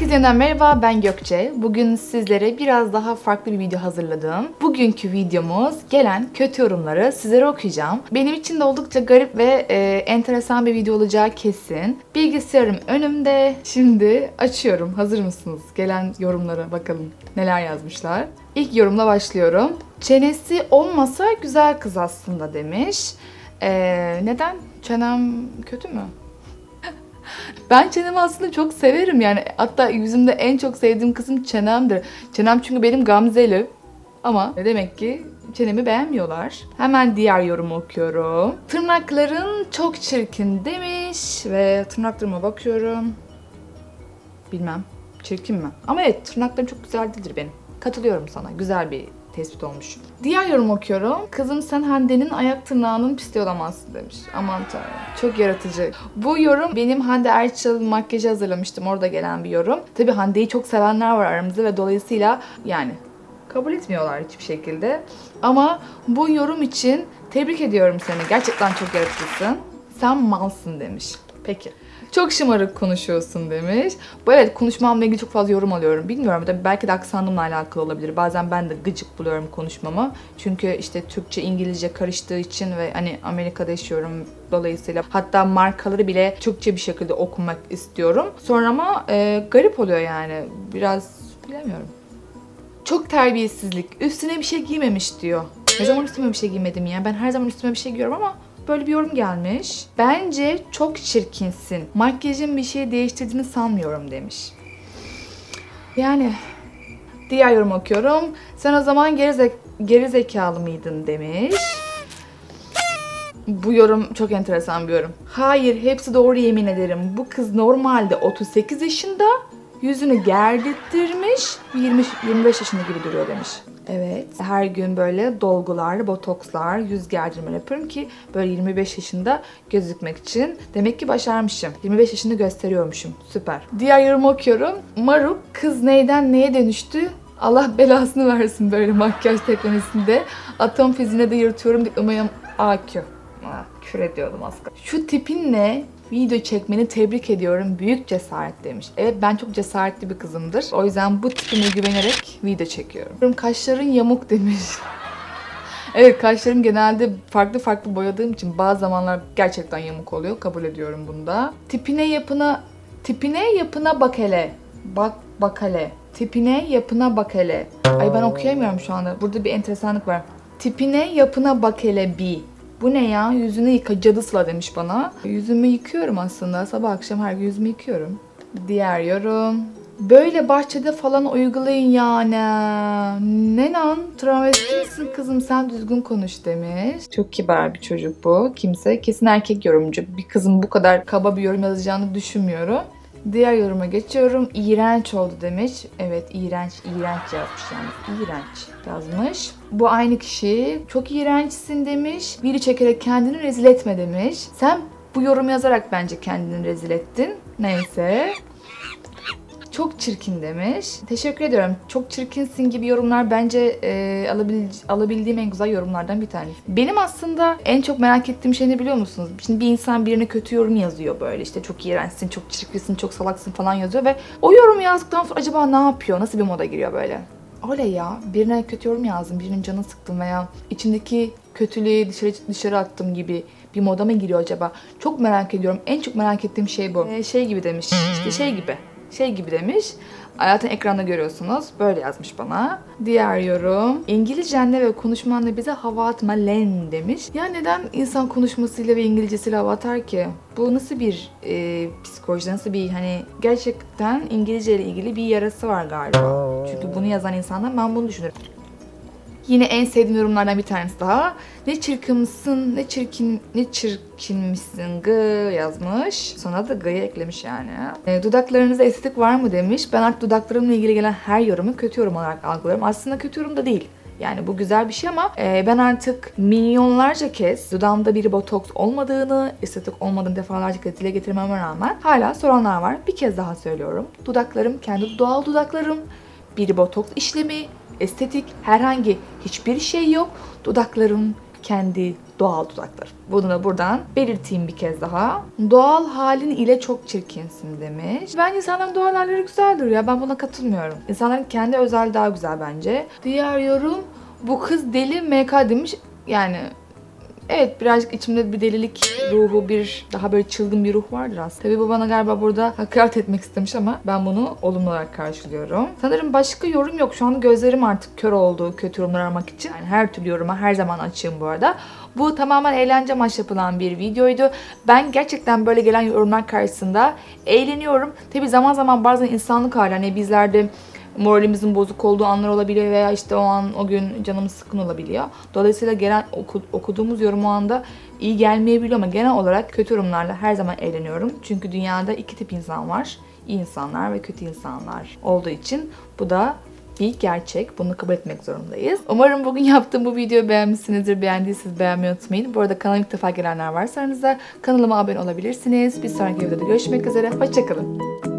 Herkese merhaba ben Gökçe. Bugün sizlere biraz daha farklı bir video hazırladım. Bugünkü videomuz gelen kötü yorumları sizlere okuyacağım. Benim için de oldukça garip ve e, enteresan bir video olacağı kesin. Bilgisayarım önümde. Şimdi açıyorum. Hazır mısınız? Gelen yorumlara bakalım neler yazmışlar. İlk yorumla başlıyorum. Çenesi olmasa güzel kız aslında demiş. E, neden? Çenem kötü mü? Ben çenemi aslında çok severim yani. Hatta yüzümde en çok sevdiğim kısım çenemdir. Çenem çünkü benim gamzeli. Ama demek ki çenemi beğenmiyorlar. Hemen diğer yorumu okuyorum. Tırnakların çok çirkin demiş ve tırnaklarıma bakıyorum. Bilmem. Çirkin mi? Ama evet tırnaklarım çok güzel değildir benim. Katılıyorum sana. Güzel bir tespit olmuş. Diğer yorum okuyorum. Kızım sen Hande'nin ayak tırnağının pisliği olamazsın demiş. Aman tanrım. Çok yaratıcı. Bu yorum benim Hande Erçel makyajı hazırlamıştım. Orada gelen bir yorum. Tabii Hande'yi çok sevenler var aramızda ve dolayısıyla yani kabul etmiyorlar hiçbir şekilde. Ama bu yorum için tebrik ediyorum seni. Gerçekten çok yaratıcısın. Sen malsın demiş. Peki. Çok şımarık konuşuyorsun demiş. Bu evet konuşmamla ilgili çok fazla yorum alıyorum. Bilmiyorum da belki de aksanımla alakalı olabilir. Bazen ben de gıcık buluyorum konuşmamı. Çünkü işte Türkçe İngilizce karıştığı için ve hani Amerika'da yaşıyorum dolayısıyla hatta markaları bile Türkçe bir şekilde okumak istiyorum. Sonra ama e, garip oluyor yani. Biraz bilemiyorum. Çok terbiyesizlik. Üstüne bir şey giymemiş diyor. Ne zaman üstüme bir şey giymedim ya? Ben her zaman üstüme bir şey giyiyorum ama böyle bir yorum gelmiş. Bence çok çirkinsin. Makyajın bir şey değiştirdiğini sanmıyorum demiş. Yani diğer yorum okuyorum. Sen o zaman geri, geri zekalı mıydın demiş. Bu yorum çok enteresan bir yorum. Hayır, hepsi doğru yemin ederim. Bu kız normalde 38 yaşında, yüzünü gerdirttirmiş, 20 25 yaşında gibi duruyor demiş. Evet, her gün böyle dolgular, botokslar, yüz gerdirme yapıyorum ki böyle 25 yaşında gözükmek için. Demek ki başarmışım. 25 yaşında gösteriyormuşum. Süper. Diğer yorumu okuyorum. Maruk, kız neyden neye dönüştü? Allah belasını versin böyle makyaj teknolojisinde. Atom fiziğine de yırtıyorum diye AQ. Ah, küfür ediyordum az. Şu tipinle video çekmeni tebrik ediyorum. Büyük cesaret demiş. Evet ben çok cesaretli bir kızımdır. O yüzden bu tipime güvenerek video çekiyorum. Kaşların yamuk demiş. Evet kaşlarım genelde farklı farklı boyadığım için bazı zamanlar gerçekten yamuk oluyor. Kabul ediyorum bunda. Tipine yapına tipine yapına bak hele. Bak bak hele. Tipine yapına bak hele. Ay ben okuyamıyorum şu anda. Burada bir enteresanlık var. Tipine yapına bak hele bir. Bu ne ya? Yüzünü yıka cadısla demiş bana. Yüzümü yıkıyorum aslında. Sabah akşam her gün yüzümü yıkıyorum. Diğer yorum. Böyle bahçede falan uygulayın yani. Ne lan? Travesti misin kızım sen düzgün konuş demiş. Çok kibar bir çocuk bu. Kimse kesin erkek yorumcu. Bir kızın bu kadar kaba bir yorum yazacağını düşünmüyorum. Diğer yoruma geçiyorum. İğrenç oldu demiş. Evet iğrenç, iğrenç yazmış yani. İğrenç yazmış. Bu aynı kişi. Çok iğrençsin demiş. Biri çekerek kendini rezil etme demiş. Sen bu yorum yazarak bence kendini rezil ettin. Neyse. Çok çirkin demiş. Teşekkür ediyorum. Çok çirkinsin gibi yorumlar bence e, alabil, alabildiğim en güzel yorumlardan bir tanesi. Benim aslında en çok merak ettiğim şey ne biliyor musunuz? Şimdi bir insan birine kötü yorum yazıyor böyle işte çok iğrençsin, çok çirkinsin, çok salaksın falan yazıyor ve o yorum yazdıktan sonra acaba ne yapıyor? Nasıl bir moda giriyor böyle? Oley ya birine kötü yorum yazdım, birinin canını sıktım veya içindeki kötülüğü dışarı dışarı attım gibi bir moda mı giriyor acaba? Çok merak ediyorum. En çok merak ettiğim şey bu. Ee, şey gibi demiş. İşte şey gibi şey gibi demiş. Hayatın ekranda görüyorsunuz. Böyle yazmış bana. Diğer yorum. İngilizcenle ve konuşmanla bize hava atma len demiş. Ya neden insan konuşmasıyla ve İngilizcesiyle hava atar ki? Bu nasıl bir e, psikoloji, nasıl bir hani gerçekten İngilizce ile ilgili bir yarası var galiba. Çünkü bunu yazan insanlar ben bunu düşünüyorum. Yine en sevdiğim yorumlardan bir tanesi daha. Ne çirkinmişsin, ne çirkin, ne çirkinmişsin gı yazmış. Sonra da gı'yı eklemiş yani. E, dudaklarınızda estetik var mı demiş. Ben artık dudaklarımla ilgili gelen her yorumu kötü yorum olarak algılıyorum. Aslında kötü yorum da değil. Yani bu güzel bir şey ama e, ben artık milyonlarca kez dudağımda bir botoks olmadığını, estetik olmadığını defalarca kez dile getirmeme rağmen hala soranlar var. Bir kez daha söylüyorum. Dudaklarım kendi doğal dudaklarım. Bir botoks işlemi, estetik herhangi hiçbir şey yok. Dudaklarım kendi doğal dudaklar. Bunu da buradan belirteyim bir kez daha. Doğal halin ile çok çirkinsin demiş. Bence insanların doğal halleri güzeldir ya. Ben buna katılmıyorum. İnsanların kendi özel daha güzel bence. Diğer yorum bu kız deli MK demiş. Yani Evet birazcık içimde bir delilik ruhu, bir daha böyle çılgın bir ruh vardır aslında. Tabii bu bana galiba burada hakaret etmek istemiş ama ben bunu olumlu olarak karşılıyorum. Sanırım başka yorum yok. Şu anda gözlerim artık kör oldu kötü yorumlar aramak için. Yani her türlü yoruma her zaman açığım bu arada. Bu tamamen eğlence amaçlı yapılan bir videoydu. Ben gerçekten böyle gelen yorumlar karşısında eğleniyorum. Tabii zaman zaman bazen insanlık hali. Hani bizlerde moralimizin bozuk olduğu anlar olabiliyor veya işte o an o gün canımız sıkın olabiliyor. Dolayısıyla gelen oku- okuduğumuz yorum o anda iyi gelmeyebiliyor ama genel olarak kötü yorumlarla her zaman eğleniyorum. Çünkü dünyada iki tip insan var. İyi insanlar ve kötü insanlar olduğu için bu da bir gerçek. Bunu kabul etmek zorundayız. Umarım bugün yaptığım bu videoyu beğenmişsinizdir. Beğendiyseniz beğenmeyi unutmayın. Bu arada kanalıma ilk defa gelenler varsa aranızda kanalıma abone olabilirsiniz. Bir sonraki videoda görüşmek üzere. Hoşçakalın.